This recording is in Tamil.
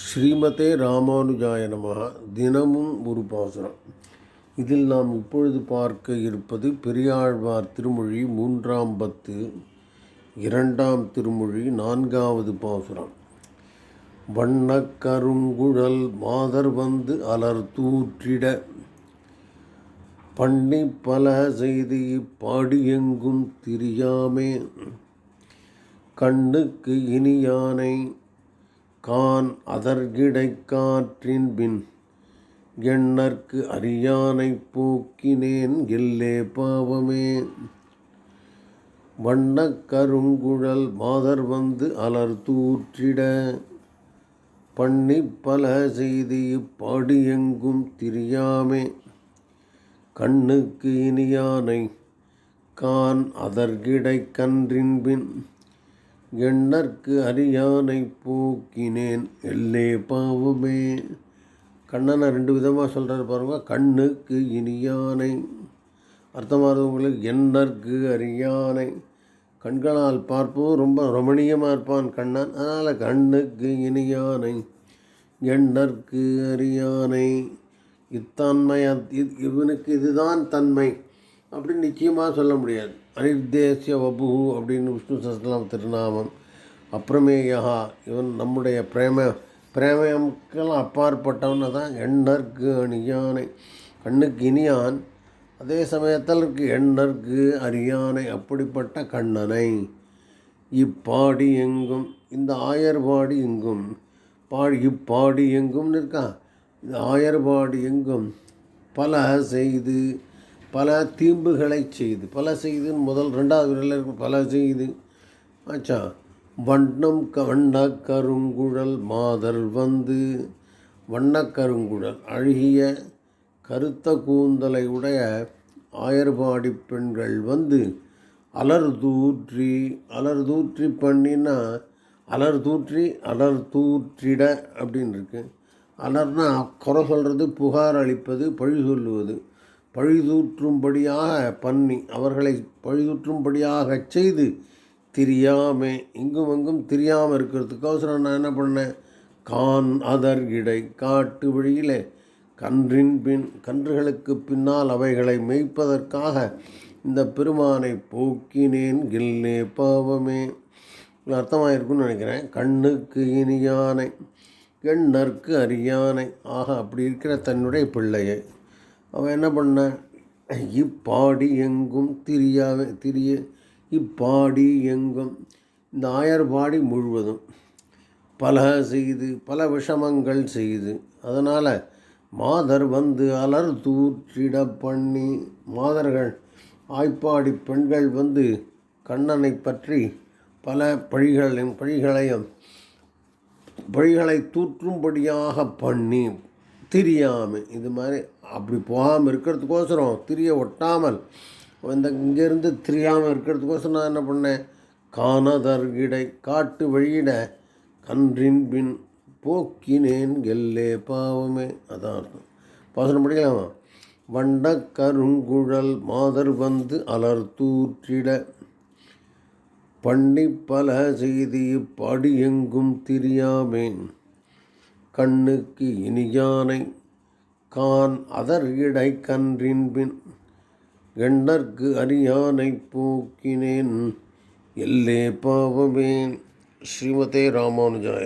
ஸ்ரீமதே ராமானுஜாய நமக தினமும் ஒரு பாசுரம். இதில் நாம் இப்பொழுது பார்க்க இருப்பது பெரியாழ்வார் திருமொழி மூன்றாம் பத்து இரண்டாம் திருமொழி நான்காவது பாசுரம். வண்ண கருங்குழல் மாதர் வந்து அலர் தூற்றிட பண்ணி பல செய்தி பாடி எங்கும் திரியாமே. கண்ணுக்கு இனியானை கான் அதற்கிடைக்காற்றின் பின் எண்ணற்கு அரியானை போக்கினேன் எல்லே பாவமே. வண்ணக் கருங்குழல் மாதர் வந்து அலர் தூற்றிட பண்ணி பல செய்தி பாடி எங்கும் திரியாமே. கண்ணுக்கு இனியானை கான் அதற்கிடைக்கன்றின்பின் பின் எண்ணற்கு அறியானை போக்கினேன். எல்லே பாவமே. கண்ணனை ரெண்டு விதமாக சொல்கிறாரு பாருங்க. கண்ணுக்கு இனியானை. அர்த்தமானது உங்களுக்கு எண்ணற்கு அறியானை கண்களால் பார்ப்போம் ரொம்ப ரமணீயமாக இருப்பான் கண்ணன். அதனால் கண்ணுக்கு இனியானை எண்ணற்கு அறியானை இத்தன்மை இ- இவனுக்கு இதுதான் தன்மை. அப்படின்னு நிச்சயமாக சொல்ல முடியாது. அனிர்தேசிய வபு அப்படின்னு விஷ்ணு சஸ்லாம் திருநாமம் அப்புறமேயா இவன் நம்முடைய பிரேம பிரேமக்கெல்லாம் அப்பாற்பட்டவனை தான் எண்ணற்கு அணியானை. கண்ணுக்கு இனியான் அதே சமயத்தில் இருக்கு எண்ணற்கு அறியானை அப்படிப்பட்ட கண்ணனை. இப்பாடி எங்கும் இந்த ஆயர்பாடி எங்கும் பாடி இப்பாடி எங்கும்னு இருக்கா? இந்த ஆயர்பாடி எங்கும் பல செய்து பல தீம்புகளை செய்து பல செய்து முதல் ரெண்டாவது விரலில் பல செய்து. ஆச்சா வண்ணம் வண்ண கருங்குழல் மாதர் வந்து வண்ணக் கருங்குழல் அழகிய கருத்த கூந்தலை உடைய ஆயர்பாடி பெண்கள் வந்து அலர் தூற்றி அலர் தூற்றி பண்ணினா அலர் தூற்றி அலர் தூற்றிட அப்படின்னு இருக்கு. அலர்னா குறை சொல்கிறது புகார் அளிப்பது பழி சொல்லுவது. பழிதூற்றும்படியாக பண்ணி அவர்களை பழிதூற்றும்படியாகச் செய்து தெரியாமே. இங்கும் அங்கும் தெரியாமல் இருக்கிறதுக்கோசரம் நான் என்ன பண்ணேன்? கான் அதர் இடை காட்டு வழியிலே கன்றின் பின் கன்றுகளுக்கு பின்னால் அவைகளை மேய்ப்பதற்காக இந்த பெருமானை போக்கினேன். கில்லே பாவமே. அர்த்தமாக இருக்கும்னு நினைக்கிறேன். கண்ணுக்கு இனியானை எண்ணற்கு அறியானை. ஆக அப்படி இருக்கிற தன்னுடைய பிள்ளையை அவன் என்ன பண்ண? இப்பாடி எங்கும் திரியாவே திரிய இப்பாடி எங்கும். இந்த ஆயர் பாடி முழுவதும் பல செய்து பல விஷமங்கள் செய்து அதனால் மாதர் வந்து அலர் தூற்றிட பண்ணி மாதர்கள் ஆய்ப்பாடி பெண்கள் வந்து கண்ணனை பற்றி பல பழிகளையும் பழிகளையும் பழிகளை தூற்றும்படியாக பண்ணி திரியாமை இது மாதிரி அப்படி போகாமல் இருக்கிறதுக்கோசரம் திரிய ஒட்டாமல் இந்த இங்கேருந்து திரியாமல் இருக்கிறதுக்கோசரம் நான் என்ன பண்ணேன்? காணதர்கிடை காட்டு வழியிட கன்றின் பின் போக்கினேன் எல்லே பாவமே. அதான் அர்த்தம். பாசனம் படிக்கலாமா? வண்ட கருங்குழல் மாதர் வந்து அலர் தூற்றிட பண்ணி பல செய்தி படியெங்கும் எங்கும் திரியாமேன். கண்ணுக்கு இனியானை கான் அதர் இடை கன்றின் பின் எண்ணற்கு அரியானை போக்கினேன். எல்லே பாவமே ஸ்ரீமதே ராமானுஜாய